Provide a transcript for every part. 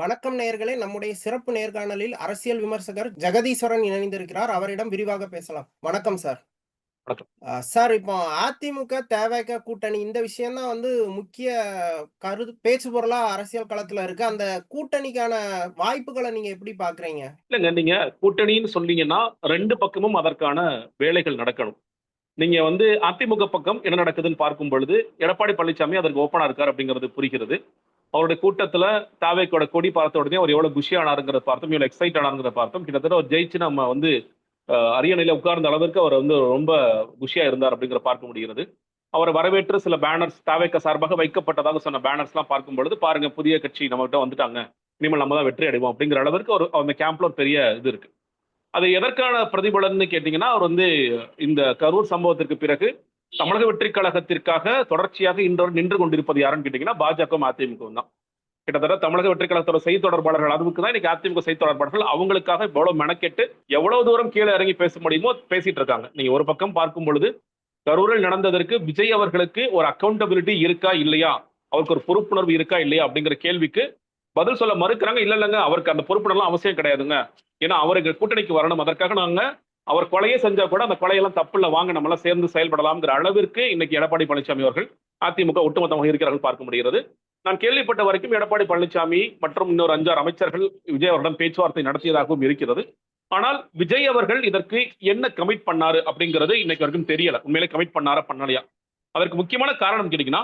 வணக்கம் நேயர்களே நம்முடைய சிறப்பு நேர்காணலில் அரசியல் விமர்சகர் ஜெகதீஸ்வரன் இணைந்திருக்கிறார். அவரிடம் விரிவாக பேசலாம். வணக்கம் சார். சார் இப்போ அதிமுக தேவைக்க கூட்டணி இந்த விஷயம் தான் வந்து முக்கிய கரு பேச்சு பொருளா அரசியல் களத்துல இருக்கு. அந்த கூட்டணிக்கான வாய்ப்புகளை நீங்க எப்படி பாக்குறீங்க? இல்லைங்க நீங்க கூட்டணின்னு சொன்னீங்கன்னா ரெண்டு பக்கமும் அதற்கான வேலைகள் நடக்கணும். நீங்க வந்து அதிமுக பக்கம் என்ன நடக்குதுன்னு பார்க்கும் பொழுது எடப்பாடி பழனிசாமி அதற்கு ஓப்பனா இருக்கார் அப்படிங்கிறது புரிகிறது. அவருடைய கூட்டத்துல தாவேக்கோட கொடி பார்த்த உடனே அவர் எவ்வளவு குஷி ஆனாருங்கிறத பார்த்தோம் எவ்வளவு எக்ஸைட் ஆனாருங்கிறத பார்த்தோம். கிட்டத்தட்ட அவர் ஜெயிச்சு நம்ம வந்து அரியணையில் அரியணையில உட்கார்ந்த அளவிற்கு அவர் வந்து ரொம்ப குஷியா இருந்தார் அப்படிங்கிற பார்க்க முடிகிறது. அவரை வரவேற்று சில பேனர்ஸ் தாவேக்க சார்பாக வைக்கப்பட்டதாக சொன்ன பேனர்ஸ்லாம் பார்க்கும் பொழுது பாருங்க புதிய கட்சி நம்மகிட்ட வந்துட்டாங்க இனிமேல் நம்ம தான் வெற்றி அடைவோம் அப்படிங்கிற அளவிற்கு ஒரு அந்த கேம்ப்ல ஒரு பெரிய இது இருக்கு. அது எதற்கான பிரதிபலன்னு கேட்டீங்கன்னா அவர் வந்து இந்த கரூர் சம்பவத்திற்கு பிறகு தமிழக வெற்றி கழகத்திற்காக தொடர்ச்சியாக இன்றோடு நின்று கொண்டிருப்பது யாருன்னு கேட்டீங்கன்னா பாஜக அதிமுக தான். கிட்டத்தட்ட தமிழக வெற்றி கழகத்தோட செய்தி தொடர்பாளர்கள் அதுக்கு தான் இன்னைக்கு அதிமுக செய்தி தொடர்பாளர்கள் அவங்களுக்காக எவ்வளவு மெனக்கெட்டு எவ்வளவு தூரம் கீழே இறங்கி பேச முடியுமோ பேசிட்டு இருக்காங்க. நீங்க ஒரு பக்கம் பார்க்கும் பொழுது கரூரில் நடந்ததற்கு விஜய் அவர்களுக்கு ஒரு அக்கௌண்டபிலிட்டி இருக்கா இல்லையா? அவருக்கு ஒரு பொறுப்புணர்வு இருக்கா இல்லையா அப்படிங்கிற கேள்விக்கு பதில் சொல்ல மறுக்கிறாங்க. இல்ல இல்லைங்க அவருக்கு அந்த பொறுப்புணர்வு அவசியம் கிடையாதுங்க. ஏன்னா அவருக்கு கூட்டணிக்கு வரணும். அதற்காக நாங்க அவர் கொலையே செஞ்சா கூட அந்த கொலையெல்லாம் தப்புல வாங்க நம்ம எல்லாம் சேர்ந்து செயல்படலாம்ங்கிற அளவிற்கு இன்னைக்கு எடப்பாடி பழனிசாமி அவர்கள் அதிமுக ஒட்டுமொத்தமாக இருக்கிறார்கள் பார்க்க முடிகிறது. நான் கேள்விப்பட்ட வரைக்கும் எடப்பாடி பழனிசாமி மற்றும் இன்னொரு அஞ்சாறு அமைச்சர்கள் விஜய் அவரிடம் பேச்சுவார்த்தை நடத்தியதாகவும் இருக்கிறது. ஆனால் விஜய் அவர்கள் இதற்கு என்ன கமிட் பண்ணாரு அப்படிங்கிறது இன்னைக்கு வரைக்கும் தெரியல. உண்மையிலே கமிட் பண்ணாரா பண்ணலையா? அதற்கு முக்கியமான காரணம் கேட்டீங்கன்னா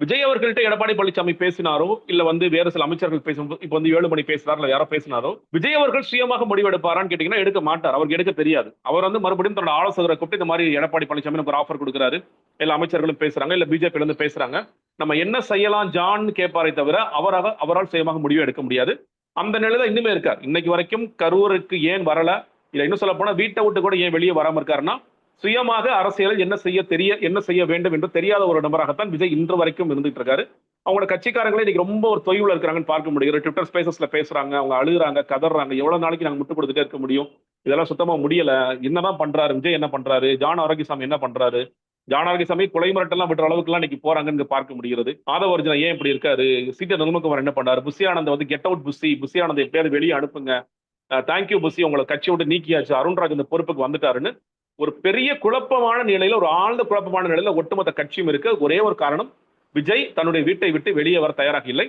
விஜய் அவர்கள்ட்ட எடப்பாடி பழனிசாமி பேசினாரோ இல்ல வந்து வேற சில அமைச்சர்கள் பேசும் இப்ப வந்து ஏழு மணி பேசுறாரு இல்ல யாரோ பேசினாரோ விஜய் அவர்கள் சுயமாக முடிவெடுப்பாரான்னு கேட்டீங்கன்னா எடுக்க மாட்டார். அவருக்கு எடுக்க தெரியாது. அவர் வந்து மறுபடியும் தன்னோட ஆலோசகரை கூப்பிட்டு இந்த மாதிரி எடப்பாடி பழனிசாமி நமக்கு ஒரு ஆஃபர் கொடுக்குறாரு. எல்லா அமைச்சர்களும் பேசுறாங்க இல்ல பிஜேபி இருந்து பேசுறாங்க. நம்ம என்ன செய்யலாம் ஜான் கேட்பாரே தவிர அவராக அவரால் சுயமாக முடிவு எடுக்க முடியாது. அந்த நிலையில இன்னுமே இருக்கார். இன்னைக்கு வரைக்கும் கரூருக்கு ஏன் வரல? இல்ல இன்னும் சொல்ல போனா வீட்டை விட்டு கூட ஏன் வெளியே வராம இருக்காருன்னா சுயமாக அரசியலில் என்ன செய்ய தெரிய என்ன செய்ய வேண்டும் என்று தெரியாத ஒரு நபராகத்தான் விஜய் இன்று வரைக்கும் இருந்துட்டு இருக்காரு. அவங்களோட கட்சிக்காரங்களே இன்னைக்கு ரொம்ப ஒரு தொய்வுல இருக்கிறாங்கன்னு பார்க்க முடியுது ட்விட்டர் ஸ்பேசஸ்ல பேசுறாங்க அவங்க அழுகுறாங்க கதறாங்க எவ்வளவு நாளைக்கு நாங்க முட்டு கொடுத்துட்டே இருக்க முடியும்? இதெல்லாம் சுத்தமா முடியல. என்னதான் பண்றாரு? விஜய் என்ன பண்றாரு? ஜான் ஆரோக்கியசாமி என்ன பண்றாரு? ஜான் ஆரோக்கியசாமி கொலை மிரட்டெல்லாம் விடுற அளவுக்கு எல்லாம் இன்னைக்கு போறாங்கன்னு பார்க்க முடிகிறது. ஆதவர்ஜனா ஏன் இப்படி இருக்காரு? சீட்டர் நிர்மகுமார் என்ன பண்ணாரு? புஷி ஆனந்த் வந்து கெட் அவுட் புஷி. புஷி ஆனந்த் எப்படியாவது வெளியே அனுப்புங்க. Thank you Bussy. உங்களை கட்சி விட்டு நீக்கியாச்சு. அருண்ராஜ் இந்த பொறுப்புக்கு வந்துட்டாருன்னு ஒரு பெரிய குழப்பமான நிலையில ஒரு ஆழ்ந்த குழப்பமான நிலையில ஒட்டுமொத்த கட்சியும் இருக்கு ஒரே ஒரு காரணம் விஜய் தன்னுடைய வீட்டை விட்டு வெளியே வர தயாராக இல்லை.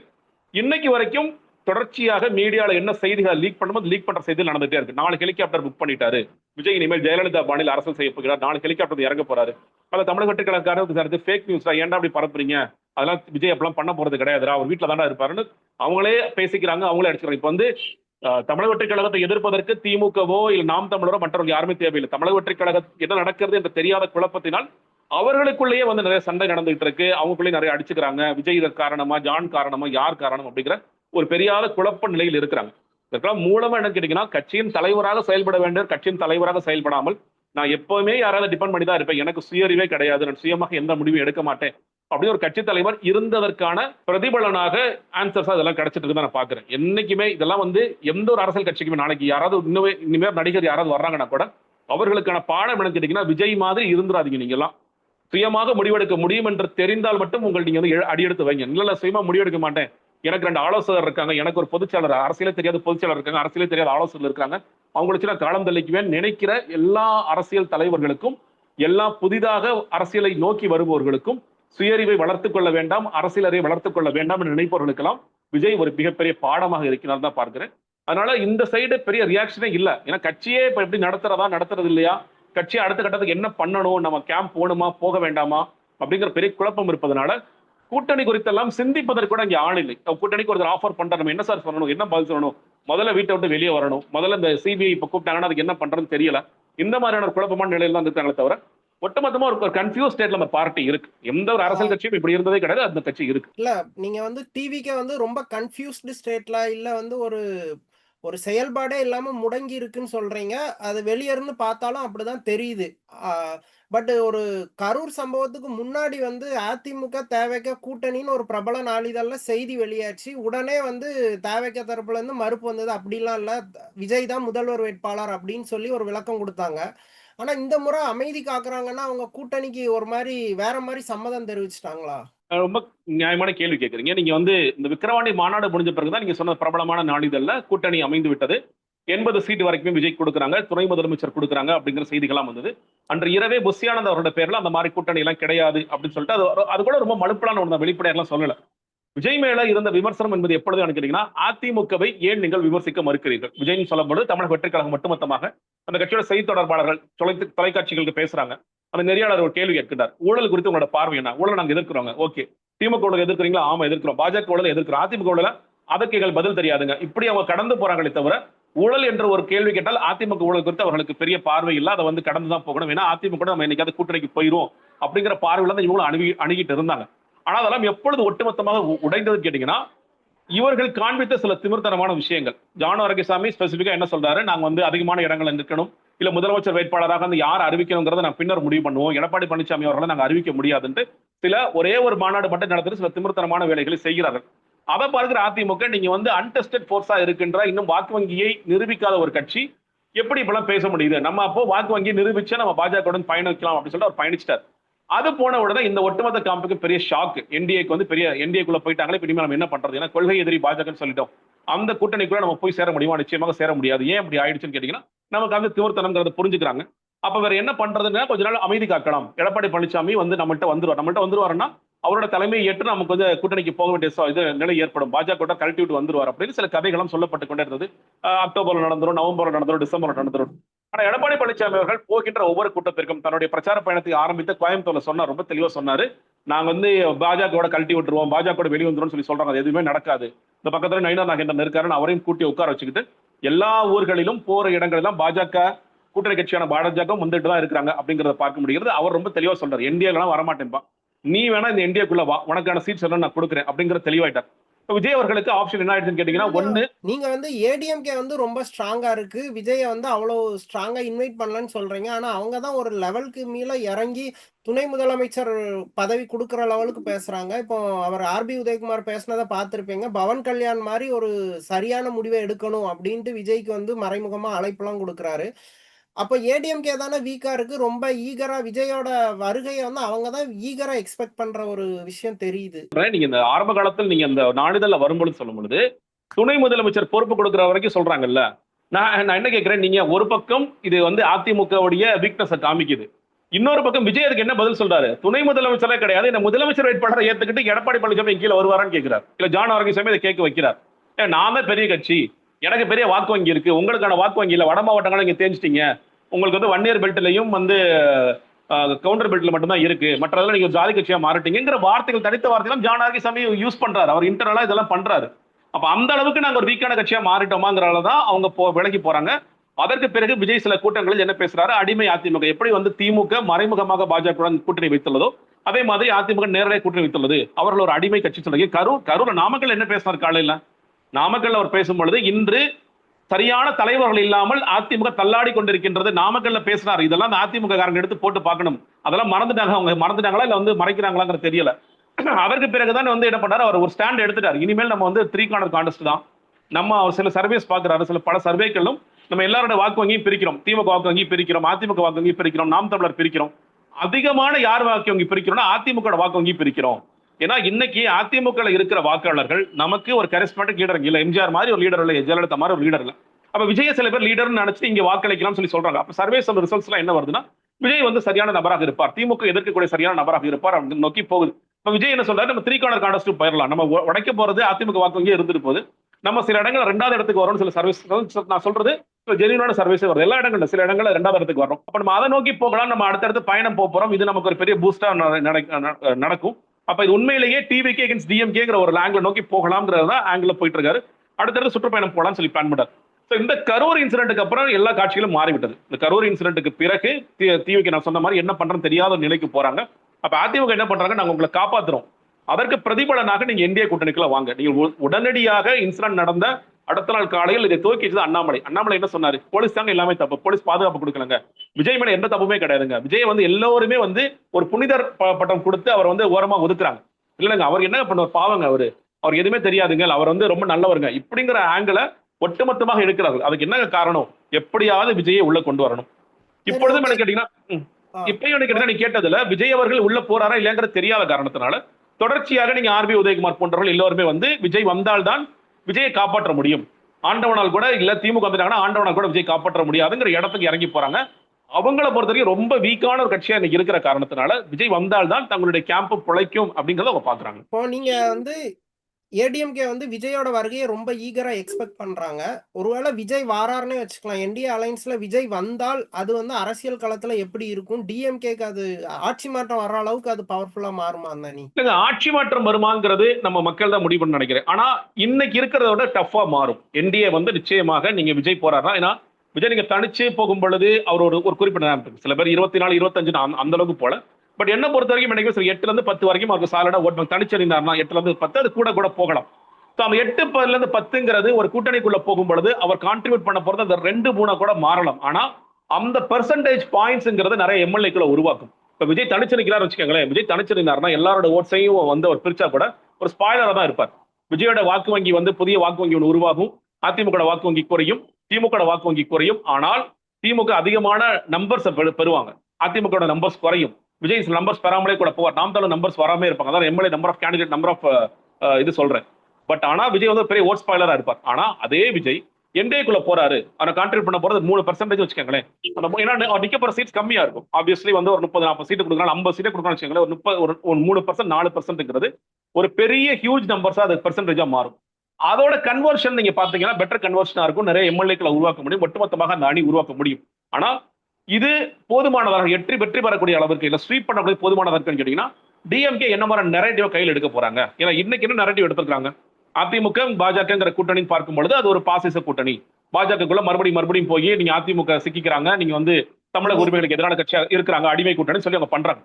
இன்னைக்கு வரைக்கும் தொடர்ச்சியாக மீடியால என்ன செய்திகள் லீக் பண்ணும்போது லீக் பண்ற செய்திகள் நடந்துட்டே இருக்கு. நாலு ஹெலிகாப்டர் புக் பண்ணிட்டாரு. விஜய் இனிமேல் ஜெயலலிதா பாணியில் அரசு செய்ய போகிறார். நாலு ஹெலிகாப்டர் இறங்க போறாரு. பல தமிழக வெட்டுக்கணக்கான ஃபேக் நியூஸ் ஏன்டா அப்படி பரப்புறீங்க? அதெல்லாம் விஜய் அப்பெல்லாம் பண்ண போறது கிடையாதுடா. அவர் வீட்டுல தானே இருப்பாருன்னு அவங்களே பேசிக்கிறாங்க அவங்களே அடிச்சுக்கிறாங்க. இப்ப வந்து தமிழக வெற்றி கழகத்தை எதிர்ப்பதற்கு திமுகவோ இல்ல நாம் தமிழரோ மற்றவர்கள் யாருமே தேவையில்லை. தமிழக வெற்றி கழகம் என்ன நடக்கிறது என்று தெரியாத குழப்பத்தினால் அவர்களுக்குள்ளேயே வந்து நிறைய சண்டை நடந்துகிட்டு இருக்கு. அவங்களுக்குள்ளேயே நிறைய அடிச்சுக்கிறாங்க. விஜய் இதற்கு காரணமா? ஜான் காரணமா? யார் காரணம்? அப்படிங்கிற ஒரு பெரியாத குழப்ப நிலையில் இருக்கிறாங்க. இதற்கெல்லாம் மூலமா என்ன கேட்டீங்கன்னா கட்சியின் தலைவராக செயல்பட வேண்டும். கட்சியின் தலைவராக செயல்படாமல் நான் எப்பவுமே யாராவது டிபெண்ட் பண்ணி தான் இருப்பேன். எனக்கு சுயறிவே கிடையாது. நான் சுயமாக எந்த முடிவும் எடுக்க மாட்டேன். அப்படின்னு ஒரு கட்சி தலைவர் இருந்ததற்கான பிரதிபலனாக ஆன்சர்ஸா அதெல்லாம் கிடைச்சிட்டு இருக்கு நான் பாக்குறேன் என்னைக்குமே இதெல்லாம் வந்து எந்த ஒரு அரசியல் கட்சிக்குமே நாளைக்கு யாராவது இன்னுமே இனிமேல் நடிகர் யாராவது வர்றாங்கன்னா கூட அவர்களுக்கான பாடம் என்ன கேட்டீங்கன்னா விஜய் மாதிரி இருந்துராதீங்க நீங்க எல்லாம் சுயமாக முடிவெடுக்க முடியும் என்று தெரிந்தால் மட்டும் உங்கள் நீங்க வந்து அடியெடுத்து வைங்க. இல்ல சுயமா முடிவெடுக்க மாட்டேன். எனக்கு ரெண்டு ஆலோசகர் இருக்காங்க. எனக்கு ஒரு பொதுச்செயலர் அரசியலே தெரியாத பொதுச்செயலர் இருக்காங்க. அரசியலே தெரியாத ஆலோசகர் இருக்காங்க. அவங்களுக்கு நான் காலம் தள்ளிக்குவேன் நினைக்கிற எல்லா அரசியல் தலைவர்களுக்கும் எல்லா புதிதாக அரசியலை நோக்கி வருபவர்களுக்கும் சுயறிவை வளர்த்துக் கொள்ள வேண்டாம் அரசியலரை வளர்த்துக் கொள்ள வேண்டாம் என்று நினைப்பவர்களுக்கெல்லாம் விஜய் ஒரு மிகப்பெரிய பாடமாக இருக்கிறார் தான் பார்க்கிறேன். அதனால இந்த சைடு பெரிய ரியாக்ஷனே இல்லை. ஏன்னா கட்சியே இப்போ எப்படி நடத்துறதா நடத்துறது இல்லையா? கட்சியை அடுத்த கட்டத்துக்கு என்ன பண்ணணும்? நம்ம கேம்ப் போகணுமா? போக வேண்டாமா? அப்படிங்கிற பெரிய குழப்பம் இருப்பதனால கூட்டணி குறித்தெல்லாம் சிந்திப்பதற்கு கூட இங்கே ஆள் இல்லை. கூட்டணிக்கு ஒருத்தர் ஆஃபர் பண்ற நம்ம என்ன சார் சொல்லணும்? என்ன பதில் சொல்லணும்? முதல்ல வீட்டை விட்டு வெளியே வரணும். முதல்ல இந்த சிபிஐ இப்போ கூப்பிட்டாங்கன்னா அதுக்கு என்ன பண்றதுன்னு தெரியல. இந்த மாதிரியான குழப்பமான நிலையில தான் இருக்காங்களே தவிர ஒட்டுமொத்தமா ஒரு கன்ஃபியூஸ் ஸ்டேட்ல நம்ம பார்ட்டி இருக்கு. எந்த ஒரு அரசியல் கட்சியும் இப்படி இருந்ததே கிடையாது அந்த கட்சி இருக்கு. இல்ல நீங்க வந்து டிவிக்கே வந்து ரொம்ப கன்ஃபியூஸ்டு ஸ்டேட்ல இல்ல வந்து ஒரு ஒரு செயல்பாடே இல்லாம முடங்கி இருக்குன்னு சொல்றீங்க. அது வெளிய இருந்து பார்த்தாலும் அப்படிதான் தெரியுது. பட் ஒரு கரூர் சம்பவத்துக்கு முன்னாடி வந்து அதிமுக தேவைக்க கூட்டணின்னு ஒரு பிரபல நாளிதழ்ல செய்தி வெளியாச்சு. உடனே வந்து தேவைக்க தரப்புல இருந்து மறுப்பு வந்தது. அப்படிலாம் இல்ல. விஜய் தான் முதல்வர் வேட்பாளர் அப்படின்னு சொல்லி ஒரு விளக்கம் கொடுத்தாங்க. ஆனா இந்த முறை அமைதி காக்குறாங்கன்னா அவங்க கூட்டணிக்கு ஒரு மாதிரி வேற மாதிரி சம்மதம் தெரிவிச்சிட்டாங்களா? ரொம்ப நியாயமான கேள்வி கேட்குறீங்க நீங்க வந்து இந்த விக்கிரவாண்டி மாநாடு முடிஞ்ச பிறகுதான் நீங்க சொன்ன பிரபலமான நாளிதழ்ல கூட்டணி அமைந்து விட்டது எண்பது சீட் வரைக்குமே விஜய் கொடுக்குறாங்க துணை முதலமைச்சர் கொடுக்குறாங்க அப்படிங்கிற செய்திகள்லாம் வந்தது. அன்று இரவே புஷியானந்த் அவரோட பேர்ல அந்த மாதிரி கூட்டணி எல்லாம் கிடையாது அப்படின்னு சொல்லிட்டு அது அது கூட ரொம்ப மலுப்பலான ஒன்று வெளிப்படையெல்லாம் சொல்லலை. விஜய் மேல இருந்த விமர்சனம் என்பது எப்பொழுது கேட்டீங்கன்னா அதிமுகவை ஏன் நீங்கள் விமர்சிக்க மறுக்கிறீர்கள்? விஜய் சொல்லும்போது தமிழக வெற்றிக் கழகம் அந்த கட்சியோட செய்தி தொடர்பாளர்கள் தொலை தொலைக்காட்சிகளுக்கு பேசுறாங்க. அந்த நெறியாளர் ஒரு கேள்வி கேட்கிறார். ஊழல் குறித்து உங்களோட பார்வை என்ன? ஊழல் நாங்க எதிர்க்கிறோங்க. ஓகே. திமுக ஊழல் எதிர்க்கிறீங்களா? ஆமா எதிர்க்கிறோம். பாஜக ஊழல் எதிர்க்கிறோம். அதிமுக ஊழல அதற்கு எங்கள் பதில் தெரியாதுங்க. இப்படி அவங்க கடந்து போறாங்களே தவிர ஊழல் என்ற ஒரு கேள்வி கேட்டால் அதிமுக ஊழல் குறித்து அவர்களுக்கு பெரிய பார்வை இல்லை. அதை வந்து கடந்து தான் போகணும். ஏன்னா அதிமுக நம்ம என்னைக்காவது கூட்டணிக்கு போயிடும் அப்படிங்கிற பார்வையில தான் இவங்களும் அணுகி அணுகிட்டு இருந்தாங்க. ஆனா அதெல்லாம் எப்பொழுது ஒட்டுமொத்தமாக உடைந்தது உடைந்ததுன்னு கேட்டீங்கன்னா இவர்கள் காண்பித்த சில திமிர்த்தனமான விஷயங்கள். ஜானு அரங்கசாமி ஸ்பெசிஃபிக்காக என்ன சொல்றாரு? நாங்கள் வந்து அதிகமான இடங்கள் நிற்கணும். இல்ல முதலமைச்சர் வேட்பாளராக வந்து யார் அறிவிக்கணுங்கிறத நான் பின்னர் முடிவு பண்ணுவோம். எடப்பாடி பழனிசாமி அவர்களை நாங்கள் அறிவிக்க முடியாதுன்ட்டு சில ஒரே ஒரு மாநாடு மட்டும் நடத்துகிற சில திமிர்த்தனமான வேலைகளை செய்கிறார்கள். அதை பார்க்கிற அதிமுக நீங்க வந்து அன்டெஸ்டட் ஃபோர்ஸா இருக்கின்ற இன்னும் வாக்கு வங்கியை நிரூபிக்காத ஒரு கட்சி. எப்படி இப்பெல்லாம் பேச முடியுது? நம்ம அப்போ வாக்கு வங்கி நிரூபிச்சா நம்ம பாஜகவுடன் பயணிக்கலாம் அப்படின்னு சொல்லிட்டு அவர் பயணிச்சிட்டார். அது போன உடனே இந்த ஒட்டுமொத்த காம்புக்கு பெரிய ஷாக் என்டிஏக்கு வந்து பெரிய என்டிஏக்குள்ள போயிட்டாங்களே இப்ப இனிமேல் நம்ம என்ன பண்றது? ஏன்னா கொள்கை எதிரி பாஜகன்னு சொல்லிட்டோம். அந்த கூட்டணிக்குள்ள நம்ம போய் சேர முடியுமா? நிச்சயமாக சேர முடியாது. ஏன் அப்படி ஆயிடுச்சுன்னு கேட்டீங்கன்னா நமக்கு வந்து திமிர்த்தனம்ங்கிறத புரிஞ்சுக்கிறாங்க. அப்ப வேற என்ன பண்றதுன்னா கொஞ்ச நாள் அமைதி காக்கலாம். எடப்பாடி பழனிசாமி வந்து நம்மள்ட்ட வந்துருவார். நம்மள்ட்ட வந்துருவாருன்னா அவரோட தலைமையை ஏற்று நமக்கு வந்து கூட்டணிக்கு போக வேண்டிய இது நிலை ஏற்படும். பாஜக கூட கழட்டி விட்டு வந்துருவார் அப்படின்னு சில கதைகளும் சொல்லப்பட்டு கொண்டே இருந்தது. அக்டோபர்ல நடந்துரும் நவம்பர்ல நடந்துரும் டிசம்பர்ல நடந்துரும். ஆனா எடப்பாடி பழனிசாமி அவர்கள் போகின்ற ஒவ்வொரு கூட்டத்திற்கும் தன்னுடைய பிரச்சார பயணத்தை ஆரம்பித்து கோயம்புத்தூர்ல சொன்னார். ரொம்ப தெளிவா சொன்னாரு. நாங்க வந்து பாஜகவோட கழட்டி விட்டுருவோம். பாஜக வெளியே வந்துரும் சொல்லி சொல்றாங்க. அது எதுவுமே நடக்காது. இந்த பக்கத்துல நயினா நாகேந்திரன் இருக்காருன்னு அவரையும் கூட்டி உட்கார வச்சுக்கிட்டு எல்லா ஊர்களிலும் போற தான் பாஜக கூட்டணி கட்சியான பாஜக வந்துட்டு தான் இருக்கிறாங்க அப்படிங்கறத பார்க்க முடிகிறது. அவர் ரொம்ப தெளிவா சொல்றாரு. என்டிஏலாம் வரமாட்டேன்பா. நீ வேணா இந்த என்டிஏக்குள்ள வா. உனக்கான சீட்ஸ் எல்லாம் நான் கொடுக்குறேன் அப்படிங்கிற தெளிவாயிட்டார். விஜய் அவர்களுக்கு ஆப்ஷன் என்ன ஆயிடுச்சுன்னு கேட்டீங்கன்னா ஒண்ணு நீங்க வந்து ஏடிஎம்கே வந்து ரொம்ப ஸ்ட்ராங்கா இருக்கு. விஜய வந்து அவ்வளோ ஸ்ட்ராங்கா இன்வைட் பண்ணலன்னு சொல்றீங்க. ஆனா அவங்க தான் ஒரு லெவலுக்கு மேல இறங்கி துணை முதலமைச்சர் பதவி கொடுக்குற லெவலுக்கு பேசுறாங்க. இப்போ அவர் ஆர்பி உதயகுமார் பேசினதை பார்த்திருப்பீங்க. பவன் கல்யாண் மாதிரி ஒரு சரியான முடிவை எடுக்கணும் அப்படின்ட்டு விஜய்க்கு வந்து மறைமுகமா அழைப்பெல்லாம் கொடுக்குறாரு. அப்போ ஏடிஎம்கே தானே வீக்கா இருக்கு. ரொம்ப ஈகரா விஜயோட வருகையை வந்து அவங்க தான் ஈகரா எக்ஸ்பெக்ட் பண்ற ஒரு விஷயம் தெரியுது. நீங்க இந்த ஆரம்ப காலத்தில் நீங்க அந்த நாளிதழ்ல வரும்பொழுது சொல்லும் பொழுது துணை முதலமைச்சர் பொறுப்பு கொடுக்குற வரைக்கும் சொல்றாங்கல்ல. நான் நான் என்ன கேட்கிறேன்? நீங்க ஒரு பக்கம் இது வந்து அதிமுகவுடைய வீக்னஸை காமிக்குது. இன்னொரு பக்கம் விஜய் அதுக்கு என்ன பதில் சொல்றாரு? துணை முதலமைச்சரே கிடையாது. இந்த முதலமைச்சர் வேட்பாளரை ஏத்துக்கிட்டு எடப்பாடி பழனிசாமி கீழே வருவாரான்னு கேட்கிறார். இல்ல ஜான் ஆரோக்கியசாமி இதை கேட்க வைக்கிறார். ஏன் நான் தான் பெரிய கட்சி. எனக்கு பெரிய வாக்கு வங்கி இருக்கு. உங்களுக்கான வாக்கு வங்கி இல்ல வட மாவட்டங்களை நீங்க தேஞ்சிட்டீங்க. உங்களுக்கு வந்து ஒன் இயர் பெல்ட்லையும் வந்து கவுண்டர் பெல்ட்ல மட்டும்தான் இருக்கு. மற்றதெல்லாம் நீங்க ஜாதி கட்சியா மாறிட்டீங்கிற வார்த்தைகள் தனித்த வார்த்தைகளும் ஜான் சாமி யூஸ் பண்றாரு. அவர் இன்டர்னலா இதெல்லாம் பண்றாரு. அப்ப அந்த அளவுக்கு நாங்க ஒரு வீக்கான கட்சியா மாறிட்டோமாங்கிறதால தான் அவங்க போ விலகி போறாங்க. அதற்கு பிறகு விஜய் சில கூட்டங்களில் என்ன பேசுறாரு? அடிமை அதிமுக. எப்படி வந்து திமுக மறைமுகமாக பாஜகவுடன் கூட்டணி வைத்துள்ளதோ அதே மாதிரி அதிமுக நேரடியாக கூட்டணி வைத்துள்ளது. அவர்கள் ஒரு அடிமை கட்சி சொல்லுங்க. கரூர் கரூர் நாமக்கல் என்ன பேசினார் காலையில? நாமக்கல் அவர் பேசும் பொழுது இன்று சரியான தலைவர்கள் இல்லாமல் அதிமுக தள்ளாடி கொண்டிருக்கின்றது நாமக்கல்ல பேசினார் இதெல்லாம் அந்த அதிமுக காரங்க எடுத்து போட்டு பார்க்கணும். அதெல்லாம் மறந்துட்டாங்க. அவங்க மறந்துட்டாங்களா இல்ல வந்து மறைக்கிறாங்களாங்கிற தெரியல. அவருக்கு பிறகுதான் வந்து என்ன பண்ணாரு? அவர் ஒரு ஸ்டாண்ட் எடுத்துட்டார். இனிமேல் நம்ம வந்து த்ரீ கார்னர் கான்டெஸ்ட் தான். நம்ம அவர் சில சர்வேஸ் பாக்குறாரு சில பல சர்வேக்களும் நம்ம எல்லாரோட வாக்கு வங்கியும் பிரிக்கிறோம். திமுக வாக்கு வங்கி பிரிக்கிறோம். அதிமுக வாக்கு வங்கி பிரிக்கிறோம். நாம் தமிழர் பிரிக்கிறோம். அதிகமான யார் வாக்கு வங்கி பிரிக்கிறோம்னா அதிமுக வாக்கு வங்கி பிரிக்கிறோம். ஏன்னா இன்னைக்கு அதிமுக இருக்கிற வாக்காளர்கள் நமக்கு ஒரு கரிஸ்மேட்டிக் லீடர் இல்ல. எம்ஜிஆர் மாதிரி ஒரு லீடர் இல்ல. ஜெயலலிதா மாதிரி ஒரு லீடர் இல்ல. அப்ப விஜய சில பேர் லீடர்னு நினைச்சிட்டு இங்க வாக்களிக்கலாம் சொல்லி சொல்றாங்க. அப்ப சர்வே சொல்ற ரிசல்ட்ஸ் எல்லாம் என்ன வருதுன்னா விஜய் வந்து சரியான நபராக இருப்பார். திமுக எதிர்க்கக்கூடிய சரியான நபராக இருப்பார் அப்படின்னு நோக்கி போகுது. இப்ப விஜய் என்ன சொல்றாரு? நம்ம த்ரீ கார்னர் கான்டெஸ்ட் போயிடலாம். நம்ம உடைக்க போறது அதிமுக வாக்கு இங்கே இருந்துட்டு போகுது. நம்ம சில இடங்கள் ரெண்டாவது இடத்துக்கு வரோம்னு சில சர்வீஸ் நான் சொல்றது ஜெனியூனான சர்வீஸ் வருது. எல்லா இடங்கள்ல சில இடங்கள்ல ரெண்டாவது இடத்துக்கு வரோம் அப்ப நம்ம அதை நோக்கி போகலாம். நம்ம அடுத்தடுத்து பயணம் போக போறோம். இது நமக்கு ஒரு பெரிய பூஸ்டா நடக்கும். அப்ப இது உண்மையிலேயே டிவிகே அகேன்ஸ்ட் டிஎம்கேங்கிற ஒரு ஆங்கிள் நோக்கி போகலாம்ங்கிறது தான் ஆங்கிள் போயிட்டு இருக்காரு அடுத்தடுத்து சுற்றுப்பயணம் போகலாம்னு சொல்லி பிளான் பண்ணார் ஸோ இந்த கரூர் இன்சிடென்ட்டுக்கு அப்புறம் எல்லா காட்சிகளும் மாறிவிட்டது. இந்த கரூர் இன்சிடென்ட்டுக்கு பிறகு டிவிக்கு நான் சொன்ன மாதிரி என்ன பண்றேன்னு தெரியாத ஒரு நிலைக்கு போறாங்க. அப்ப அதிமுக என்ன பண்றாங்க? நாங்க உங்களை காப்பாத்துறோம். அதற்கு பிரதிபலனாக நீங்க இந்திய கூட்டணிக்குள்ள வாங்க. நீங்க உடனடியாக இன்சிடென்ட் நடந்த அடுத்த நாள் காலையில் இதை துவக்கி வச்சது அண்ணாமலை. அண்ணாமலை என்ன சொன்னாரு? போலீஸ் தாங்க எல்லாமே தப்பு. போலீஸ் பாதுகாப்பு கொடுக்கலங்க. விஜய் மேல எந்த தப்புமே கிடையாதுங்க. விஜய் வந்து எல்லோருமே வந்து ஒரு புனிதர் பட்டம் கொடுத்து அவர் வந்து ஓரமா ஒதுக்குறாங்க. இல்லைங்க அவர் என்ன பண்ணுவார் பாவங்க அவரு. அவருக்கு எதுவுமே தெரியாதுங்க. அவர் வந்து ரொம்ப நல்லவருங்க. இப்படிங்கிற ஆங்கிளை ஒட்டுமொத்தமாக எடுக்கிறார்கள். அதுக்கு என்ன காரணம்? எப்படியாவது விஜயை உள்ள கொண்டு வரணும். இப்பொழுதும். என்ன கேட்டீங்கன்னா. இப்பயும் என்ன கேட்டீங்கன்னா நீ கேட்டதுல விஜய் அவர்கள் உள்ள போறாரா இல்லையாங்கிறது தெரியாத காரணத்தினால தொடர்ச்சியாக நீங்க ஆர்பி உதயகுமார் போன்றவர்கள் எல்லோருமே வந்து விஜய் வந்தால்தான் விஜயை காப்பாற்ற முடியும். ஆண்டவனால் கூட இல்ல திமுக வந்துட்டாங்கன்னா ஆண்டவனால் கூட விஜய் காப்பாற்ற முடியாதுங்கிற இடத்துக்கு இறங்கி போறாங்க. அவங்கள பொறுத்த வரைக்கும் ரொம்ப வீக்கான ஒரு கட்சியா இன்னைக்கு இருக்கிற காரணத்தினால விஜய் வந்தால்தான் தங்களுடைய கேம்ப் பிழைக்கும் அப்படிங்கறத அவங்க பாக்குறாங்க. இப்போ நீங்க வந்து ஏடிஎம்கே வந்து விஜயோட வருகையை ரொம்ப ஈகரா எக்ஸ்பெக்ட் பண்றாங்க. ஒருவேளை விஜய் வாராருன்னே வச்சுக்கலாம். என்டிஏ அலைன்ஸ்ல விஜய் வந்தால் அது வந்து அரசியல் களத்துல எப்படி இருக்கும்? டிஎம்கேக்கு அது ஆட்சி மாற்றம் வர்ற அளவுக்கு அது பவர்ஃபுல்லா மாறுமா அந்த நீ ஆட்சி மாற்றம் வருமாங்கிறது நம்ம மக்கள் தான் முடிவு பண்ண நினைக்கிறேன். ஆனா இன்னைக்கு இருக்கிறத விட டஃபா மாறும். என்டிஏ வந்து நிச்சயமாக நீங்க விஜய் போறாருன்னா ஏன்னா விஜய் நீங்க தனிச்சு போகும் பொழுது அவர் ஒரு ஒரு குறிப்பிட்ட நேரம் சில பேர் இருபத்தி நாலு இருபத்தஞ்சு அந்த அளவுக்கு போல பட் என்ன பொறுத்த வரைக்கும் என்னைக்கு சார் எட்டுல இருந்து பத்து வரைக்கும் அவருக்கு சாலடா ஓட் பேங்க் தனிச்சறிந்தார்னா எட்டுல இருந்து பத்து அது கூட கூட போகலாம். ஸோ அந்த எட்டு பதுல இருந்து பத்துங்கிறது ஒரு கூட்டணிக்குள்ள போகும் பொழுது அவர் கான்ட்ரிபியூட் பண்ண போறது அந்த ரெண்டு மூணா கூட மாறலாம். ஆனா அந்த பெர்சன்டேஜ் பாயிண்ட்ஸ்ங்கிறது நிறைய எம்எல்ஏக்குள்ள உருவாக்கும். இப்ப விஜய் தனிச்சிருக்கிறார் வச்சுக்கோங்களேன். விஜய் தனிச்சிருந்தார்னா எல்லாரோட ஓட்ஸையும் வந்து அவர் பிரிச்சா கூட ஒரு ஸ்பாய்லரா தான் இருப்பார். விஜயோட வாக்கு வங்கி வந்து புதிய வாக்கு வங்கி ஒன்று உருவாகும். அதிமுக வாக்கு வங்கி குறையும். திமுக வாக்கு வங்கி குறையும். ஆனால் திமுக அதிகமான நம்பர்ஸ் பெறுவாங்க. அதிமுக நம்பர்ஸ் குறையும். விஜய் நம்பர்ஸ் பெறாமலே கூட போவார். நாம் தமிழ் நம்பர்ஸ் வராமே இருப்பாங்க. அதான் MLA number of candidate number of இது சொல்றேன். பட் ஆனா விஜய் வந்து பெரிய ஓட்ஸ் பாயலரா இருப்பார். ஆனா அதே விஜய் என்டேக்குள்ள போறாரு. அவரை கான்ட்ரிபியூட் பண்ண போறது மூணு பர்சன்டேஜ் வச்சுக்கோங்களேன். ஏன்னா அவர் நிக்க போற சீட்ஸ் கம்மியா இருக்கும். ஆப்வியஸ்லி வந்து ஒரு முப்பது நாற்பது சீட்டு கொடுக்கலாம் ஐம்பது சீட்டு கொடுக்கணும் வச்சுக்கோங்களேன். ஒரு முப்பது ஒரு மூணு பர்சன்ட் நாலு பர்சன்ட்ங்கிறது ஒரு பெரிய ஹியூஜ் நம்பர்ஸா அது பர்சன்டேஜா மாறும். அதோட கன்வர்ஷன் நீங்க பாத்தீங்கன்னா பெட்டர் கன்வர்ஷனா இருக்கும். நிறைய எம்எல்ஏக்களை உருவாக்க முடியும். ஒட்டுமொத்தமாக அந்த அணி உருவாக்க முடியும். ஆனா இது போதுமானதாக வெற்றி வெற்றி பெறக்கூடிய அளவிற்கு இல்லை ஸ்வீப் பண்ணக்கூடிய போதுமானதாக இருக்குன்னு கேட்டீங்கன்னா டிஎம்கே என்ன மாதிரி நெரேட்டிவ் கையில் எடுக்க போறாங்க? ஏன்னா இன்னைக்கு என்ன நெரேட்டிவ் எடுத்துருக்காங்க அதிமுக பாஜகங்கிற கூட்டணி பார்க்கும் பொழுது அது ஒரு பாசிச கூட்டணி. பாஜகக்குள்ள மறுபடியும் மறுபடியும் போய் நீங்க அதிமுக சிக்கிக்கிறாங்க நீங்க வந்து தமிழக உரிமைகளுக்கு எதிரான கட்சியா இருக்கிறாங்க அடிமை கூட்டணி சொல்லி அவங்க பண்றாங்க.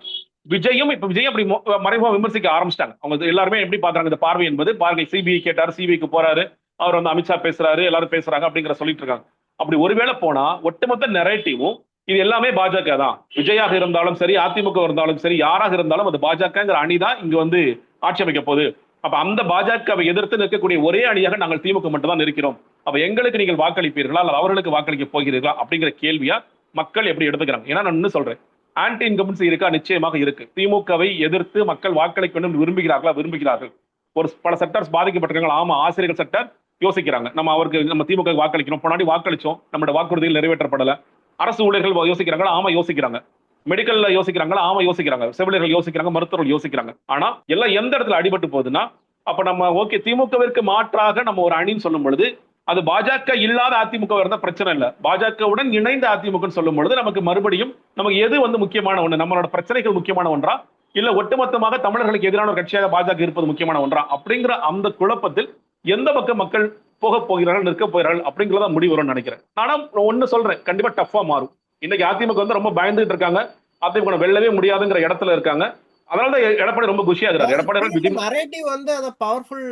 விஜயும் இப்ப விஜய் அப்படி மறைமுக விமர்சிக்க ஆரம்பிச்சிட்டாங்க. அவங்க எல்லாருமே எப்படி பாக்குறாங்க இந்த பார்வை என்பது? பார்வை சிபிஐ கேட்டாரு சிபிஐக்கு போறாரு அவர் வந்து அமித்ஷா பேசுறாரு எல்லாரும் பேசுறாங்க அப்படிங்கிற சொல்லிட்டு இருக்காங்க. அப்படி ஒருவேளை போனா ஒட்டுமொத்த நெரேட்டிவும் இது எல்லாமே பாஜக தான். விஜயாக இருந்தாலும் சரி அதிமுக இருந்தாலும் சரி யாராக இருந்தாலும் அது பாஜகங்கிற அணி தான் இங்க வந்து ஆட்சி அமைக்க போகுது. அப்ப அந்த பாஜகவை எதிர்த்து நிற்கக்கூடிய ஒரே அணியாக நாங்கள் திமுக மட்டும் தான் இருக்கிறோம் அப்ப எங்களுக்கு நீங்கள் வாக்களிப்பீர்களா? அல்லது அவர்களுக்கு வாக்களிக்க போகிறீர்களா? அப்படிங்கிற கேள்வியா மக்கள் எப்படி எடுத்துக்கிறாங்க? ஏன்னா நான் இன்னும் சொல்றேன். ஆன்டி இன்கம்பன்சி இருக்கா? நிச்சயமாக இருக்கு. திமுகவை எதிர்த்து மக்கள் வாக்களிக்க வேண்டும் விரும்புகிறார்களா? விரும்புகிறார்கள். ஒரு பல செக்டர்ஸ் பாதிக்கப்பட்டிருக்காங்க. ஆமா ஆசிரியர்கள் செக்டர் யோசிக்கிறாங்க. நம்ம அவருக்கு நம்ம திமுக வாக்களிக்கணும். முன்னாடி வாக்களிச்சோம். நம்மளோட வாக்குறுதிகள் நிறைவேற்றப்படல. அரசு ஊழியர்கள் யோசிக்கிறாங்களா ஆமா யோசிக்கிறாங்க. மெடிக்கல்ல யோசிக்கிறாங்களா ஆமா யோசிக்கிறாங்க. செவிலியர்கள் யோசிக்கிறாங்க மருத்துவர்கள் யோசிக்கிறாங்க. ஆனா எல்லாம் எந்த இடத்துல அடிபட்டு போகுதுன்னா அப்ப நம்ம ஓகே திமுகவிற்கு மாற்றாக நம்ம ஒரு அணின்னு சொல்லும் பொழுது அது பாஜக இல்லாத அதிமுக இருந்தால் பிரச்சனை இல்லை. பாஜகவுடன் இணைந்த அதிமுகன்னு சொல்லும் பொழுது நமக்கு மறுபடியும் நமக்கு எது வந்து முக்கியமான ஒன்று நம்மளோட பிரச்சனைகள் முக்கியமான ஒன்றா? இல்ல ஒட்டுமொத்தமாக தமிழர்களுக்கு எதிரான ஒரு கட்சியாக பாஜக இருப்பது முக்கியமான ஒன்றா? அப்படிங்கிற அந்த குழப்பத்தில் எந்த பக்கம் மக்கள் போக போகிறார்கள் நிற்க போகிறார்கள் அப்படிங்கிறத முடிவு வரும்னு நினைக்கிறேன். ஆனா ஒண்ணு சொல்றேன் கண்டிப்பா டஃபா மாறும். இன்னைக்கு அதிமுக வந்து ரொம்ப பயந்துட்டு இருக்காங்க. அதிமுக வெல்லவே முடியாதுங்கிற இடத்துல இருக்காங்க. அதனால எடப்பாடி ரொம்ப குஷியா இருக்கிறார். எடப்பாடி நரேட்டிவ் வந்து அத பவர்ஃபுல்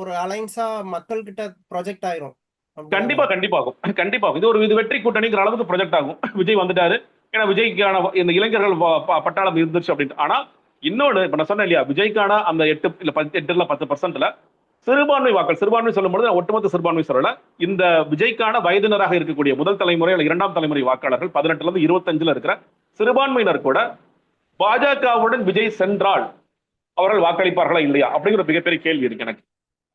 ஒரு அலைன்ஸா மக்கள் கிட்ட ப்ரொஜெக்ட் ஆயிரும்? கண்டிப்பா கண்டிப்பாகும் கண்டிப்பாகும் இது ஒரு இது வெற்றி கூட்டணிங்கிற அளவுக்கு ப்ரொஜெக்ட் ஆகும். விஜய் வந்துட்டாரு. ஏன்னா விஜய்க்கான இந்த இளைஞர்கள் பட்டாளம் இருந்துச்சு அப்படின்ட்டு. ஆனா இன்னொன்னு இப்ப நான் சொன்னேன் இல்லையா விஜய்க்கான அந்த எட்டு இல்ல பத்து எட்டுல பத்து பர்சன்ட்ல சிறுபான்மை வாக்கள் சிறுபான்மை சொல்லும்போது நான் ஒட்டுமொத்த சிறுபான்மை சொல்லல. இந்த விஜய்க்கான வயதினராக இருக்கக்கூடிய முதல் தலைமுறை அல்ல இரண்டாம் தலைமுறை வாக்காளர்கள் பதினெட்டுல இருந்து இருபத்தஞ்சுல இருக்கிற சிறுபான்மையினர் கூட பாஜகவுடன் விஜய் சென்றால் அவர்கள் வாக்களிப்பார்களா இல்லையா அப்படிங்கிற மிகப்பெரிய கேள்வி இருக்கு எனக்கு.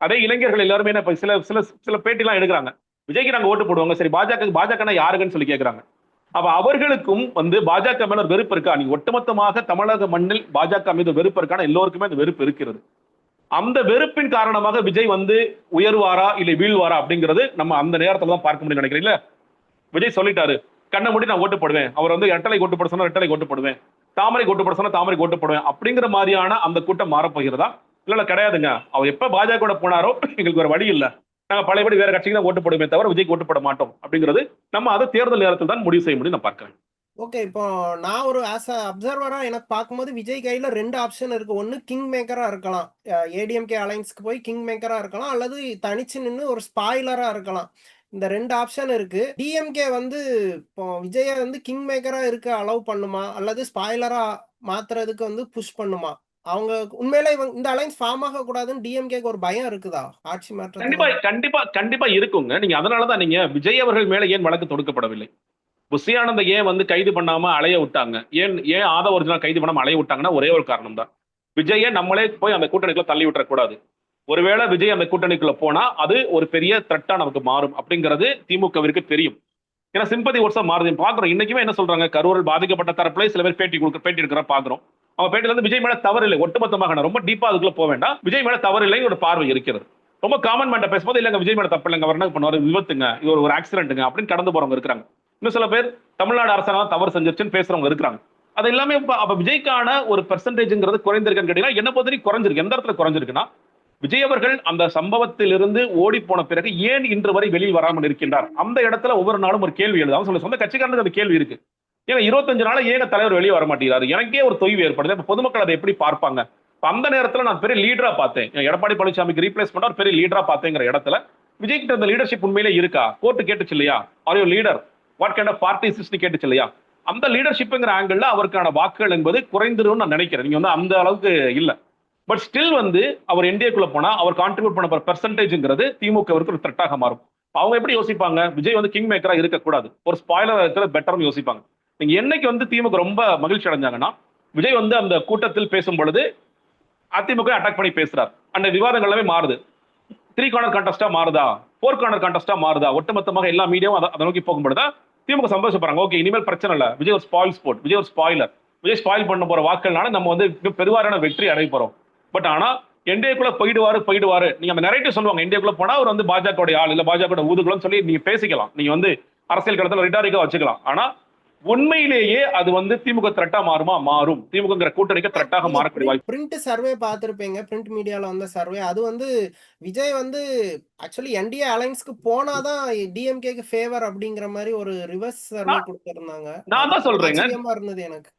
அதே இளைஞர்கள் எல்லாருமே என்ன சில சில சில பேட்டிலாம் எடுக்கிறாங்க. விஜய்க்கு நாங்க ஓட்டு போடுவாங்க சரி பாஜக பாஜகனா யாருக்குன்னு சொல்லி கேக்குறாங்க. அப்ப அவர்களுக்கும் வந்து பாஜக மேல ஒரு வெறுப்பு இருக்கா? நீ ஒட்டுமொத்தமாக தமிழக மண்ணில் பாஜக மீது வெறுப்பு இருக்கான? எல்லோருக்குமே அந்த வெறுப்பு இருக்கிறது. அந்த வெறுப்பின் காரணமாக விஜய் வந்து உயர்வாரா இல்லை வீழ்வாரா அப்படிங்கிறது நம்ம அந்த நேரத்துல தான் பார்க்க முடியும் நினைக்கிறீங்களா? விஜய் சொல்லிட்டாரு. கண்ணை மூடி நான் ஓட்டு போடுவேன். அவர் வந்து ரெட்டலை ஓட்டு போட சொன்னா ரெட்டலை ஓட்டு போடுவேன். தாமரை ஓட்டு போட சொன்னா தாமரை ஓட்டு போடுவேன். அப்படிங்கிற மாதிரியான அந்த கூட்டம் மாறப்போகிறதா இல்ல இல்ல கிடையாதுங்க. அவர் எப்ப பாஜக கூட போனாரோ எங்களுக்கு ஒரு வழி இல்ல. நாங்க பழையபடி வேற கட்சிக்கு தான் ஓட்டு போடுமே தவிர விஜய்க்கு ஓட்டு போட மாட்டோம். அப்படிங்கிறது நம்ம அதை தேர்தல் நேரத்தில் தான் முடிவு செய்ய முடியும் நான் பார்க்கிறேன். ஓகே இப்போ நான் ஒரு ஆஸ் அ அப்சர்வரா எனக்கு பார்க்கும்போது விஜய் கையில ரெண்டு ஆப்ஷன் இருக்கு. ஒன்னு கிங் மேக்கரா இருக்கலாம். ஏடிஎம்கே அலைன்ஸ்க்கு போய் கிங் மேக்கரா இருக்கலாம். அல்லது தனிச்சு நின்று ஒரு ஸ்பாய்லரா இருக்கலாம். இந்த ரெண்டு ஆப்ஷன் இருக்கு. டிஎம்கே வந்து இப்போ விஜய வந்து கிங் மேக்கரா இருக்க அலோவ் பண்ணுமா? அல்லது ஸ்பாய்லரா மாத்துறதுக்கு வந்து புஷ் பண்ணுமா? அவங்க உண்மையில இவங்க இந்த அலைன்ஸ் ஃபார்ம் ஆக கூடாதுன்னு டிஎம்கேக்கு ஒரு பயம் இருக்குதா? ஆட்சி கண்டிப்பா கண்டிப்பா கண்டிப்பா இருக்குங்க. நீங்க அதனாலதான் நீங்க விஜய் அவர்கள் மேல ஏன் வழக்கு தொடுக்கப்படவில்லை? புஷியானந்த ஏன் வந்து கைது பண்ணாம அலைய விட்டாங்க? ஏன் ஏன் ஆதவ ஒரிஜினல் கைது பண்ணாம அலைய விட்டாங்கன்னா ஒரே ஒரு காரணம் தான் விஜயை நம்மளே போய் அந்த கூட்டணிக்குள்ள தள்ளி விட்டுறக்கூடாது. ஒருவேளை விஜய் அந்த கூட்டணிக்குள்ள போனா அது ஒரு பெரிய த்ரெட்டா நமக்கு மாறும் அப்படிங்கிறது திமுகவிற்கு தெரியும். ஏன்னா சிம்பதி ஓட்ஸா மாறுது. பாக்குறோம் இன்னைக்குமே என்ன சொல்றாங்க? கரூரில் பாதிக்கப்பட்ட தரப்புல சில பேர் பேட்டி கொடுக்க பேட்டி எடுக்கிற பாக்குறோம் அவன் பேட்டில இருந்து விஜய் மேல தவறு இல்லை. ஒட்டுமொத்தமாக ரொம்ப டீப்பா அதுக்குள்ள போக வேண்டாம். விஜய் மேல தவறு இல்லைன்னு ஒரு பார்வை இருக்கிறது. ரொம்ப காமன் மேட்ட பேசும்போது இல்லங்க விஜய் மேல தப்பு இல்லைங்க அவர் என்ன பண்ணுவாரு? விபத்துங்க இது ஒரு- ஆக்சிடென்ட்டுங்க அப்படின்னு கடந்து போறவங்க இருக்கிறாங்க. இன்னும் சில பேர் தமிழ்நாடு அரசாங்கம் தவறு செஞ்சிருச்சுன்னு பேசுறவங்க இருக்கிறாங்க. அது எல்லாமே இப்ப அப்ப விஜய்க்கான ஒரு பெர்சன்டேஜ்ங்கிறது குறைந்திருக்குன்னு கேட்டீங்கன்னா என்ன பொறுத்த குறைஞ்சிருக்கு. எந்த இடத்துல குறைஞ்சிருக்குன்னா விஜய் அவர்கள் அந்த சம்பவத்திலிருந்து ஓடி போன பிறகு ஏன் இன்று வரை வெளியில் வராமல் இருக்கின்றார்? அந்த இடத்துல ஒவ்வொரு நாளும் ஒரு கேள்வி எழுது. சொல்ல சொந்த கட்சிக்காரனுக்கு அந்த கேள்வி இருக்கு. ஏன்னா இருபத்தஞ்சு நாள் ஏக தலைவர் வெளியே வர மாட்டேங்கிறாரு? எனக்கே ஒரு தொய்வு ஏற்படுது. இப்ப பொதுமக்கள் அதை எப்படி பார்ப்பாங்க? அந்த நேரத்துல நான் பெரிய லீடரா பார்த்தேன். எடப்பாடி பழனிசாமிக்கு ரீப்ளேஸ் பண்ண ஒரு பெரிய லீடரா பார்த்தேங்கிற இடத்துல விஜய்கிட்ட அந்த லீடர்ஷிப் உண்மையிலே இருக்கா? கோர்ட்டு கேட்டுச்சு இல்லையா? Are you leader what kind of parties கேட்டுச்சு இல்லையா? அந்த லீடர்ஷிப்ங்கிற ஆங்கிள் அவருக்கான வாக்குகள் என்பது குறைந்துடும் நான் நினைக்கிறேன். நீங்க வந்து அந்த அளவுக்கு இல்லை. பட் ஸ்டில் வந்து அவர் என்டிஏக்குள்ள போனா அவர் கான்ட்ரிபியூட் பண்ண பெர்சன்டேஜ்ங்கிறது திமுகவிற்கு ஒரு த்ரெட்டாக மாறும். அவங்க எப்படி யோசிப்பாங்க? விஜய் வந்து கிங் மேக்கரா இருக்கக்கூடாது. ஒரு ஸ்பாய்லர் இருக்கிறது பெட்டர்னு யோசிப்பாங்க. நீங்க என்னைக்கு வந்து திமுக ரொம்ப மகிழ்ச்சி அடைஞ்சாங்கன்னா விஜய் வந்து அந்த கூட்டத்தில் பேசும் பொழுது அதிமுக அட்டாக் பண்ணி பேசுறார். அந்த விவாதங்கள் எல்லாமே மாறுது. த்ரீ கார்னர் கான்டெஸ்டா மாறுதா? ஃபோர் கார்னர் கான்டெஸ்டா மாறுதா? ஒட்டுமொத்தமாக எல்லா மீடியாவும் அதை நோக்கி நோக்கி போகும்பொழுது திமுக சந்தோஷப்படுறாங்க. ஓகே இனிமேல் பிரச்சனை இல்லை. விஜய் ஒரு ஸ்பாயில் ஸ்போர்ட் விஜய் ஒரு ஸ்பாயிலர் விஜய் ஸ்பாயில் பண்ண போற வாக்கள்னால நம்ம வந்து பெருவாரான பெருவாரியான வெற்றி அடைய போறோம். பட் ஆனா என்டிஏக்குள்ள போயிடுவாரு போயிடுவாரு. நீங்க அந்த நெரேட்டிவ் சொல்லுவாங்க. என்டிஏக்குள்ள போனா அவர் வந்து பாஜக ஆள் இல்ல பாஜக ஊதுகுலம் சொல்லி நீங்க பேசிக்கலாம். நீங்க வந்து அரசியல் களத்துல ரிட்டாரிக்கா வச்சுக்கலாம். ஆனா உண்மையிலேயே அது வந்து திமுக த்ரெட்டா மாறுமா? மாறும். திமுகங்கிற கூட்டணிக்கு த்ரெட்டாக மாறக்கூடிய வாய்ப்பு. பிரிண்ட் சர்வே பார்த்துருப்பீங்க. பிரிண்ட் மீடியால வந்த சர்வே அது வந்து விஜய் வந்து ஆக்சுவலி என்டிஏ அலைன்ஸ்க்கு போனாதான் டிஎம்கேக்கு ஃபேவர் அப்படிங்கிற மாதிரி ஒரு ரிவர்ஸ் சர்வே கொடுத்திருந்தாங்க. நான் தான் சொல்றேங்க. இருந்தது எனக்கு.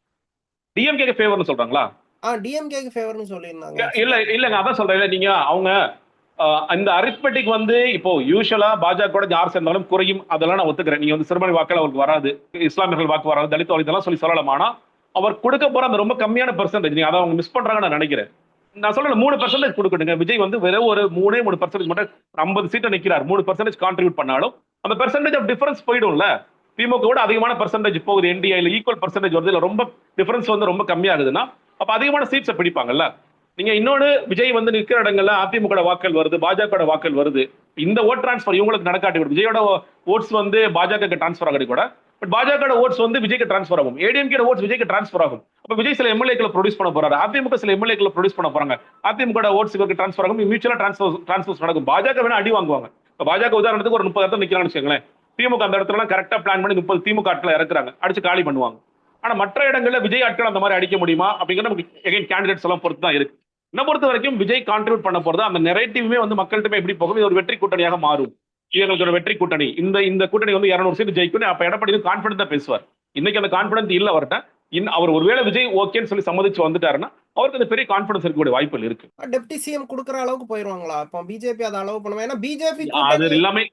டிஎம்கே ஃபேவர்னு சொல்றாங்களா? ஆ டிஎம்கேக்கு ஃபேவர்னு சொல்லியிருந்தாங்க. இல்ல இல்லங்க அதான் சொல்றேன். நீங்க அவங்க அந்த அரித்மெட்டிக் வந்து இப்போ யூஸ்வலா பாஜக யார் சேர்ந்தாலும் குறையும். அதெல்லாம் நான் ஒத்துக்கிறேன். நீங்க வந்து சிறுபான்மை வாக்கள் அவருக்கு வராது. இஸ்லாமியர்கள் வாக்கு வராது. தலித் வாக்கு இதெல்லாம் சொல்லி சொல்லலாம். ஆனா அவர் கொடுக்க போற அந்த ரொம்ப கம்மியான பெர்சன்டேஜ் நீங்க அதை அவங்க மிஸ் பண்றாங்கன்னு நான் நினைக்கிறேன். நான் சொல்றேன் மூணு பர்சன்டேஜ் கொடுக்கட்டுங்க. விஜய் வந்து வெறும் ஒரு மூணே மூணு பர்சன்டேஜ் மட்டும் ஐம்பது சீட்டை நிக்கிறார். மூணு பர்சன்டேஜ் கான்ட்ரிபியூட் பண்ணாலும் அந்த பெர்சன்டேஜ் ஆஃப் டிஃபரன்ஸ் போயிடும்ல. திமுக கூட அதிகமான பர்சன்டேஜ் போகுது. என்டிஐல ஈக்குவல் பர்சன்டேஜ் வருது. ரொம்ப டிஃபரன்ஸ் வந்து ரொம்ப கம்மியாகுதுன்னா அப்ப அதிகமான சீட்ஸை பிடிப்பாங்கல்ல. நீங்க இன்னொன்னு விஜய் வந்து நிற்கிற இடங்கள்ல அதிமுக வாக்கள் வருது பாஜக வாக்கள் வருது. இந்த ஓட் டிரான்ஸ்பர் இவங்களுக்கு நடக்காட்டி கூட விஜயோட ஓட்ஸ் வந்து பாஜக டிரான்ஸ்பர் ஆகடி கூட பட் பாஜக ஓட்ஸ் வந்து விஜய்க்கு டிரான்ஸ்பர் ஆகும். ஏடிஎம்கே ஓட்ஸ் விஜய்க்கு டிரான்ஸ்பர் ஆகும். அப்ப விஜய் சில எம்எல்ஏக்களை ப்ரொடியூஸ் பண்ண போறாரு. அதிமுக சில எம்எல்ஏக்களை ப்ரொடியூஸ் பண்ண போறாங்க. அதிமுக ஓட்ஸ் இவருக்கு டிரான்ஸ்பர் ஆகும். மியூச்சுவலா டிரான்ஸ்பர் டிரான்ஸ்பர் நடக்கும். பாஜக வேணா அடி வாங்குவாங்க. பாஜக உதாரணத்துக்கு ஒரு முப்பது இடத்துல நிக்கிறான்னு வச்சுக்கோங்களேன். திமுக அந்த இடத்துல கரெக்டா பிளான் பண்ணி முப்பது திமுக ஆட்களை இறக்குறாங்க. அடிச்சு காலி பண்ணுவாங்க. ஆனா மற்ற இடங்கள்ல விஜய் ஆட்கள் அந்த மாதிரி அடிக்க முடியுமா? அப்படிங்கிற நமக்கு எகைன் கேண்டிடேட்ஸ் எல்லாம் பொறுத்து தான் இருக்கு. என்ன பொறுத்த வரைக்கும் விஜய் கான்ட்ரிபியூட் பண்ண போறது அந்த நெரேட்டிவ்மே வந்து மக்கள்கிட்ட எப்படி போகும்? இது ஒரு வெற்றி கூட்டணியாக மாறும். இவங்களுக்கு ஒரு வெற்றி கூட்டணி. இந்த இந்த கூட்டணி வந்து இருநூறு சீட் ஜெயிக்கும் அப்ப எடப்பாடி கான்பிடன்டா பேசுவார். இன்னைக்கு அந்த கான்பிடன்ட் இல்ல அவர்கிட்ட. இன் அவர் ஒருவேளை விஜய் ஓகேன்னு சொல்லி சம்மதிச்சு வந்துட்டாருன்னா அவருக்கு அந்த பெரிய கான்பிடன்ஸ் இருக்கக்கூடிய வாய்ப்புகள் இருக்கு. டெப்டி சிஎம் கொடுக்குற அளவுக்கு போயிருவாங்களா? அப்போ பிஜேபி அதை அளவு பண்ணுவோம் ஏன்னா பிஜேபி அது எல்லாமே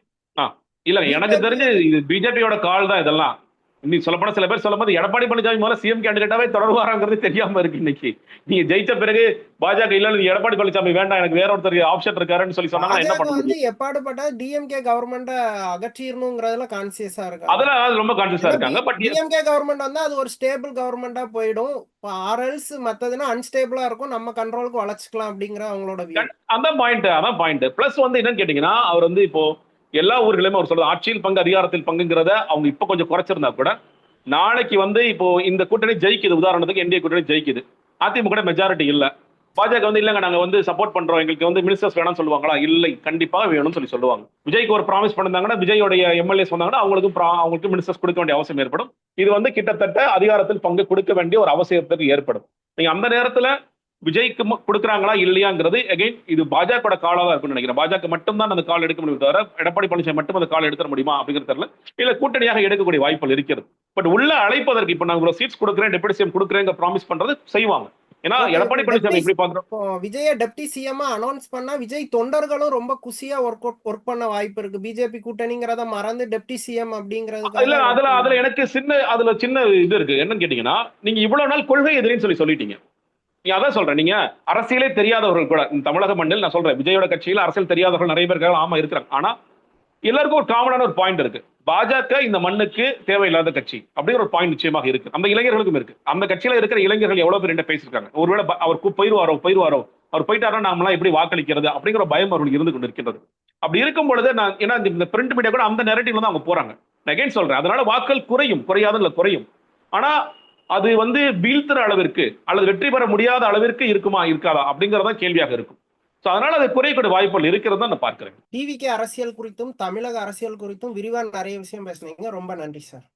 இல்ல எனக்கு தெரிஞ்சு இது பிஜேபியோட கால் தான் இதெல்லாம். இன்னைக்கு சொல்ல போனா சில பேர் சொல்லும் போது எடப்பாடி பழனிசாமி முதல்ல சிஎம் கேண்டிடேட்டாவே தொடர்வாராங்கிறது தெரியாம இருக்கு இன்னைக்கு. நீங்க ஜெயிச்ச பிறகு பாஜக இல்ல நீ எடப்பாடி பழனிசாமி வேண்டாம் எனக்கு வேற ஒருத்தர் ஆப்ஷன் இருக்காருன்னு சொல்லி சொன்னாங்க என்ன பண்ண வந்து முடியும் எப்பாடுபட்ட டிஎம்கே கவர்மெண்ட அகற்றிடணுங்கிறதுல கான்சியஸா இருக்கு அதுல அது ரொம்ப கான்சியஸா இருக்காங்க பட் டிஎம்கே கவர்மெண்ட் வந்து அது ஒரு ஸ்டேபிள் கவர்மெண்டா போயிடும். ஆர்எல்ஸ் மத்ததுன்னா அன்ஸ்டேபிளா இருக்கும். நம்ம கண்ட்ரோலுக்கு வளர்ச்சிக்கலாம் அப்படிங்கிற அவங்களோட. அதான் பாயிண்ட் அதான் பாயிண்ட் பிளஸ் வந்து என்னன்னு கேட்டீங்கன்னா அவர் வந்து இப்போ எல்லா ஊர்களையுமே அவர் சொல்றது ஆட்சியில் பங்கு அதிகாரத்தில் பங்குங்கிறத அவங்க இப்ப கொஞ்சம் குறைச்சிருந்தா கூட நாளைக்கு வந்து இப்போ இந்த கூட்டணி ஜெயிக்குது. உதாரணத்துக்கு என்டிஏ கூட்டணி ஜெயிக்குது. அதிமுக மெஜாரிட்டி இல்லை. பாஜக வந்து இல்லைங்க நாங்க வந்து சப்போர்ட் பண்றோம். எங்களுக்கு வந்து மினிஸ்டர்ஸ் வேணும்னு சொல்லுவாங்களா? இல்லை கண்டிப்பாக வேணும்னு சொல்லி சொல்லுவாங்க. விஜய்க்கு ஒரு ப்ராமிஸ் பண்ணிருந்தாங்கன்னா விஜயோடைய எம்எல்ஏஸ் வந்தாங்கன்னா அவங்களுக்கும் அவங்களுக்கு மினிஸ்டர்ஸ் கொடுக்க வேண்டிய அவசியம் ஏற்படும். இது வந்து கிட்டத்தட்ட அதிகாரத்தில் பங்கு கொடுக்க வேண்டிய ஒரு அவசியத்துக்கு ஏற்படும். நீங்க அந்த நேரத்துல விஜய்க்கு கொடுக்குறாங்களா இல்லையாங்கிறது அகைன் இது பாஜக காலாக இருக்கும்னு நினைக்கிறேன். பாஜக மட்டும் தான் அந்த கால் எடுக்க முடியும் தவிர எடப்பாடி பழனிசாமி மட்டும் அந்த கால் எடுத்துட முடியுமா அப்படிங்கிறது தெரியல. இல்ல கூட்டணியாக எடுக்கக்கூடிய வாய்ப்புகள் இருக்கிறது. பட் உள்ள அழைப்பதற்கு இப்ப நான் இவ்வளவு சீட்ஸ் கொடுக்குறேன் டெபுட்டி சிஎம் கொடுக்குறேங்க ப்ராமிஸ் பண்றது செய்வாங்க. ஏன்னா எடப்பாடி பழனிசாமி எப்படி பாக்குறோம் விஜய டெப்டி சிஎம் அனௌன்ஸ் பண்ணா விஜய் தொண்டர்களும் ரொம்ப குசியா ஒர்க் ஒர்க் பண்ண வாய்ப்பு இருக்கு. பிஜேபி கூட்டணிங்கிறத மறந்து டெப்டி சிஎம் அப்படிங்கிறது இல்ல அதுல அதுல எனக்கு சின்ன அதுல சின்ன இது இருக்கு. என்னன்னு கேட்டீங்கன்னா நீங்க இவ்வளவு நாள் கொள்கை எதிரின்னு சொல்லி சொல்லிட்டீங்க. நீங்க அதான் சொல்றேன். நீங்க அரசியலே தெரியாதவர்கள் கூட இந்த தமிழக மண்ணில் நான் சொல்றேன் விஜயோட கட்சியில் அரசியல் தெரியாதவர்கள் நிறைய பேர் இருக்காங்க ஆமா இருக்கிறாங்க. ஆனா எல்லாருக்கும் ஒரு காமனான ஒரு பாயிண்ட் இருக்கு. பாஜக இந்த மண்ணுக்கு தேவையில்லாத கட்சி. அப்படிங்கிற ஒரு பாயிண்ட் நிச்சயமாக இருக்கு. அந்த இளைஞர்களுக்கும் இருக்கு. அந்த கட்சியில இருக்கிற இளைஞர்கள் எவ்வளவு பேர் என்ன பேசியிருக்காங்க. ஒருவேளை அவர் போயிருவாரோ போயிருவாரோ அவர் போயிட்டாரோ நாமெல்லாம் எப்படி வாக்களிக்கிறது? அப்படிங்கிற பயம் அவர்களுக்கு இருந்து கொண்டு இருக்கின்றது. அப்படி இருக்கும் பொழுது நான் ஏன்னா இந்த- பிரிண்ட் மீடியா கூட அந்த நேரட்டிவ்ல தான் அவங்க போறாங்க. நான் சொல்றேன். அதனால வாக்கள் குறையும். குறையாத இல்ல குறையும். ஆனா அது வந்து வீழ்த்துற அளவிற்கு அல்லது வெற்றி பெற முடியாத அளவிற்கு இருக்குமா இருக்காதா அப்படிங்கறதான் கேள்வியாக இருக்கும். சோ அதனால அது குறைக்கூடிய வாய்ப்புகள் இருக்கிறதா நான் பார்க்கிறேன். டிவிகே அரசியல் குறித்தும் தமிழக அரசியல் குறித்தும் விரிவாக நிறைய விஷயம் பேசுனீங்க. ரொம்ப நன்றி சார்.